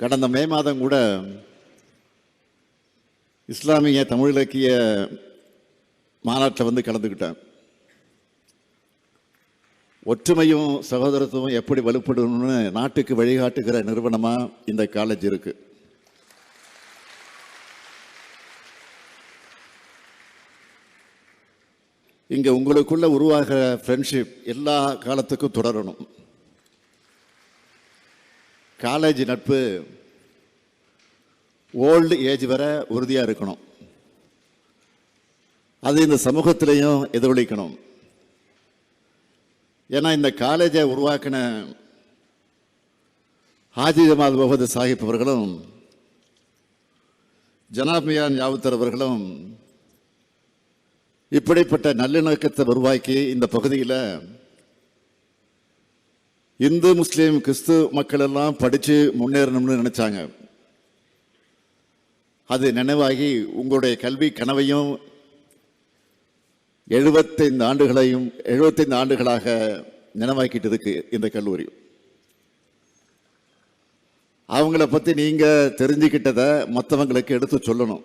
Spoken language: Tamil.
கடந்த மே மாதம் கூட இஸ்லாமிய தமிழ் இலக்கிய மாநாட்டில் வந்து கலந்துக்கிட்டேன். ஒற்றுமையும் சகோதரத்துவம் எப்படி வலுப்படணும்னு நாட்டுக்கு வழிகாட்டுகிற நிறுவனமாக இந்த காலேஜ் இருக்கு. இங்கே உங்களுக்குள்ள உருவாகிற ஃப்ரெண்ட்ஷிப் எல்லா காலத்துக்கும் தொடரணும். காலேஜ் நட்பு ஓல்டு ஏஜ் வரை உறுதியாக இருக்கணும். அது இந்த சமூகத்திலையும் எதிரொலிக்கணும். ஏன்னா இந்த காலேஜை உருவாக்கின ஹாஜி ஜமால் முகமது சாஹிப் அவர்களும் ஜனாபியான் யாவுத்தர் அவர்களும் இப்படிப்பட்ட நல்லிணக்கத்தை உருவாக்கி இந்த பகுதியில் இந்து முஸ்லீம் கிறிஸ்து மக்கள் எல்லாம் படித்து முன்னேறணும்னு நினச்சாங்க. அது நினைவாகி உங்களுடைய கல்வி கனவையும் எழுபத்தைந்து ஆண்டுகளையும் எழுபத்தைந்து ஆண்டுகளாக நினைவாக்கிட்டு இருக்கு இந்த கல்லூரி. அவங்கள பற்றி நீங்கள் தெரிஞ்சுக்கிட்டதை மற்றவங்களுக்கு எடுத்து சொல்லணும்.